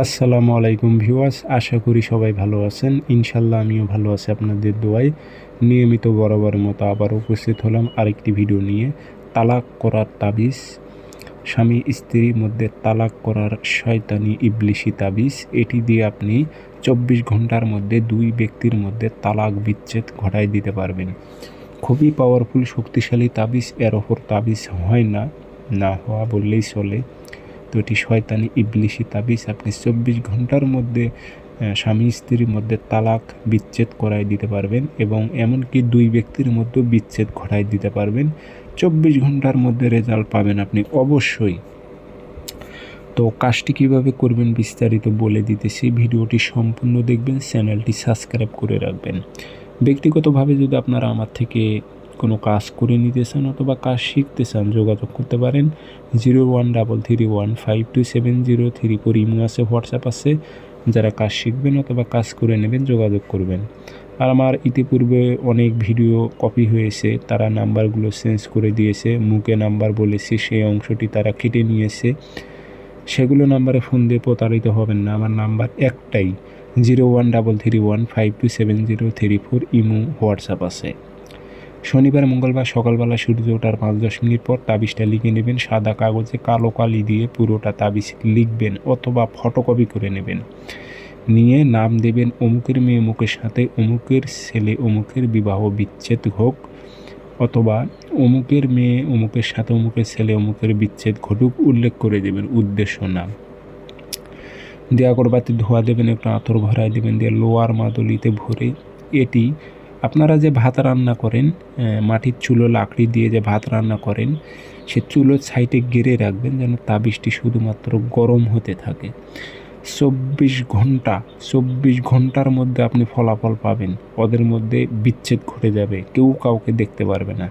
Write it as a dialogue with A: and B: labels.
A: আসসালামু আলাইকুম ভিউয়ার্স, আশা করি সবাই ভালো আছেন। ইনশাল্লাহ আমিও ভালো আছি আপনাদের দোয়ায়। নিয়মিত বরাবরের মতো আবার উপস্থিত হলাম আরেকটি ভিডিও নিয়ে। তালাক করার তাবিজ, স্বামী স্ত্রীর মধ্যে তালাক করার শয়তানি ইবলিশি তাবিজ, এটি দিয়ে আপনি চব্বিশ ঘণ্টার মধ্যে দুই ব্যক্তির মধ্যে তালাক বিচ্ছেদ ঘটায় দিতে পারবেন। খুবই পাওয়ারফুল শক্তিশালী তাবিজ, এর ওপর তাবিজ হয় না না হওয়া বললেই চলে। তো এটি শয়তানি ইবলিশি তাবিজ আপনি চব্বিশ ঘণ্টার মধ্যে স্বামী স্ত্রীর মধ্যে তালাক, বিচ্ছেদ করাই দিতে পারবেন এবং এমনকি দুই ব্যক্তির মধ্যে বিচ্ছেদ ঘটাই দিতে পারবেন। চব্বিশ ঘণ্টার মধ্যে রেজাল্ট পাবেন আপনি অবশ্যই। তো কাজটি কীভাবে করবেন বিস্তারিত বলে দিতেছি। ভিডিওটি সম্পূর্ণ দেখবেন, চ্যানেলটি সাবস্ক্রাইব করে রাখবেন। ব্যক্তিগতভাবে যদি আপনারা আমার থেকে কোনো কাজ করে নিতে চান অথবা কাজ শিখতে চান যোগাযোগ করতে পারেন zero one double three one five two seven zero three four imo আছে, হোয়াটসঅ্যাপ আছে। যারা কাজ শিখবেন অথবা কাজ করে নেবেন, যোগাযোগ করবেন। আর আমার ইতিপূর্বে অনেক ভিডিও কপি হয়েছে, তারা নাম্বারগুলো চেঞ্জ করে দিয়েছে, মুখে নাম্বার বলেছে, সেই অংশটি তারা কেটে নিয়েছে। সেগুলো নাম্বারে ফোন দিয়ে প্রতারিত হবেন না, আমার নাম্বার একটাই, zero one double three one five two seven zero three four imo, WhatsApp আছে। শনিবার, মঙ্গলবার সকালবেলা সূর্য ওঠার পাঁচ দশ মিনিট পর তাবিজটা লিখে নেবেন, সাদা কাগজে কালো কালি দিয়ে পুরোটা তাবিজ লিখবেন অথবা ফটোকপি করে নেবেন। নিয়ে নাম দেবেন অমুকের মেয়ে অমুকের সাথে, অমুকের ছেলে অমুকের বিবাহ বিচ্ছেদ হোক অথবা অমুকের মেয়ে অমুকের সাথে, অমুকের ছেলে অমুকের বিচ্ছেদ ঘটুক, উল্লেখ করে দেবেন উদ্দেশ্য নাম। দেয়া করবাতি ধোয়া দেবেন, একটু আতর ভরাই দেবেন, দিয়ে লোয়ার মাদলিতে ভরে এটি আপনারা যে ভাত রান্না করেন মাটির চুলো লাকড়ি দিয়ে যে ভাত রান্না করেন, সে চুলোর সাইডে গেড়ে রাখবেন যেন তাবিজটি শুধুমাত্র গরম হতে থাকে। চব্বিশ ঘণ্টা, চব্বিশ ঘণ্টার মধ্যে আপনি ফলাফল পাবেন। ওদের মধ্যে বিচ্ছেদ ঘটে যাবে। কেউ কাউকে দেখতে পারবে না।